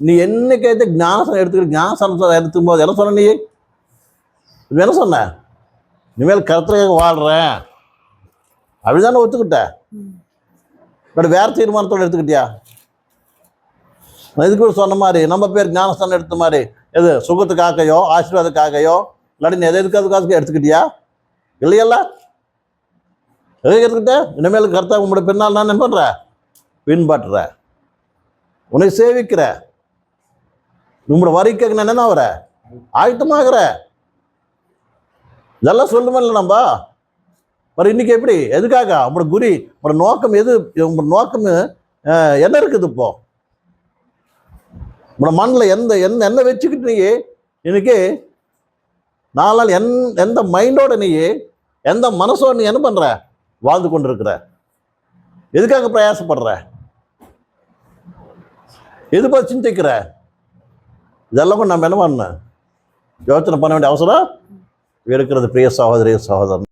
நீ என்னைக்கேத்து ஞானசனம் எடுத்துக்கிட்டு ஞானசனத்தை எடுத்துக்கும் போது என்ன சொன்ன நீ? என்ன சொன்ன? இனிமேல் கருத்துக்காக வாழ்கிறேன் அப்படிதானே ஒத்துக்கிட்ட. பட் வேறு தீர்மானத்தோடு எடுத்துக்கிட்டியா? நான் இதுக்கு கூட சொன்ன மாதிரி நம்ம பேர் ஞானஸ்தானம் எடுத்த மாதிரி எது சுகத்துக்காகையோ ஆசீர்வாதத்துக்காகையோ இல்லாட்டி நீ எதை எதுக்காக எடுத்துக்கிட்டியா? இல்லையல்ல? எதை எடுத்துக்கிட்ட? இனிமேல் கருத்தா உங்களோட பின்னால் நான் என்ன பண்ணுற பின்பற்ற உன்னை சேவிக்கிற உங்களோட வரிக்க நான் என்ன வர ஆயத்தமாகிற. இதெல்லாம் சொல்லுமில்ல இல்லை நம்ம. ਪਰ இன்னைக்கு எப்படி? எதுக்காக? உங்களோட குறி உங்களோட நோக்கம் எது? உங்களோட நோக்கம் என்ன இருக்குது இப்போ? உங்களோட மண்ணில் எந்த எந்த என்ன வச்சுக்கிட்டு நீ இன்னைக்கு நாலு நாள் என் எந்த மைண்டோட நீ எந்த மனசோட நீ என்ன பண்ற? வாழ்ந்து கொண்டிருக்கிற. எதுக்காக பிரயாசப்படுற? எது பார்த்து சிந்திக்கிற? இதெல்லாம் கூட நம்ம என்ன பண்ணணும் யோசனை பண்ண வேண்டிய அவசரம் இருக்கிறது பிரிய சகோதரி சகோதரன்